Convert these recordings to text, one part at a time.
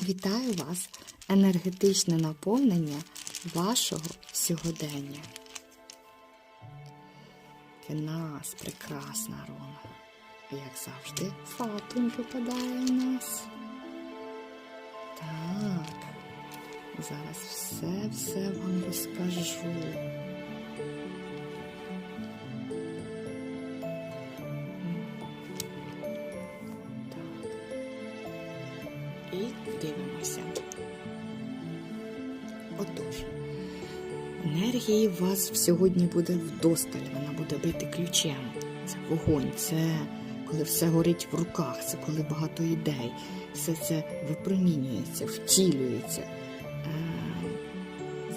Вітаю вас! Енергетичне наповнення вашого сьогодення. Кенас, прекрасна руна. Як завжди, фатум випадає у нас. Так, зараз все-все вам розкажу. І дивимося. Отож, енергії у вас сьогодні буде вдосталь, вона буде бити ключем. Це вогонь, це коли все горить в руках, це коли багато ідей, все це випромінюється, втілюється. Е,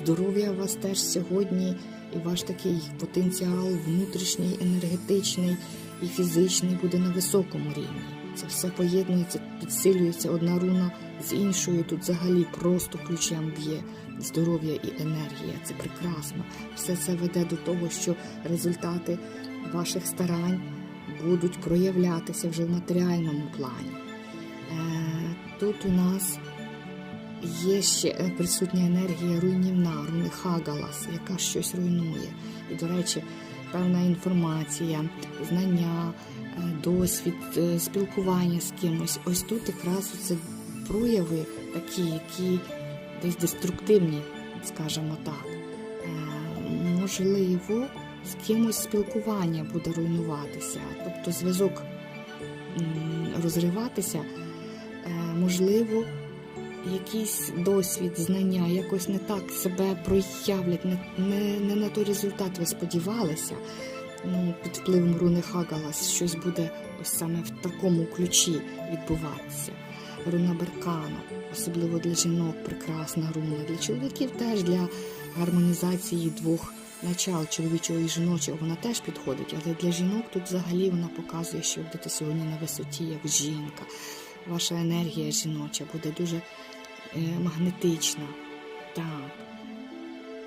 Здоров'я у вас теж сьогодні, і ваш такий потенціал внутрішній, енергетичний і фізичний буде на високому рівні. Це все поєднується, підсилюється одна руна з іншою. Тут взагалі просто ключем б'є здоров'я і енергія. Це прекрасно. Все це веде до того, що результати ваших старань будуть проявлятися вже в матеріальному плані. Е, Тут у нас є ще е, присутня енергія руйнівна, руни Хагалас, яка щось руйнує. І, до речі, певна інформація, знання, е, досвід, е, спілкування з кимось. Ось тут якраз це прояви такі, які десь деструктивні, скажімо так. Е, Можливо, з кимось спілкування буде руйнуватися, тобто зв'язок розриватися, можливо, якийсь досвід, знання якось не так себе проявлять, не, не, не на той результат ви сподівалися. Ну, під впливом руни Хагалас щось буде ось саме в такому ключі відбуватися. Руна Беркана, особливо для жінок, прекрасна руна, для чоловіків теж для гармонізації двох начал чоловічого і жіночого вона теж підходить, але для жінок тут взагалі вона показує, що будете сьогодні на висоті, як жінка. Ваша енергія жіноча буде дуже е, магнетична. Так.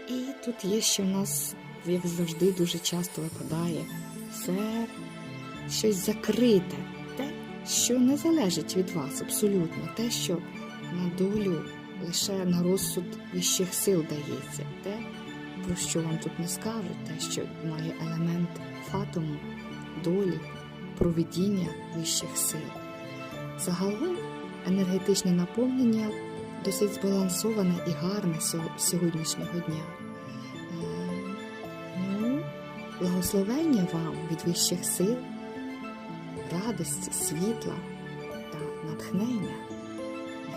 І тут є ще в нас, як завжди, дуже часто випадає все щось закрите, те, що не залежить від вас абсолютно, те, що на долю лише на розсуд вищих сил дається, те, про що вам тут не скажуть, те, що має елемент фатуму, долі, провидіння вищих сил. Загалом енергетичне наповнення досить збалансоване і гарне сьо- сьогоднішнього дня. Е, Ну, благословення вам від вищих сил, радості, світла та натхнення.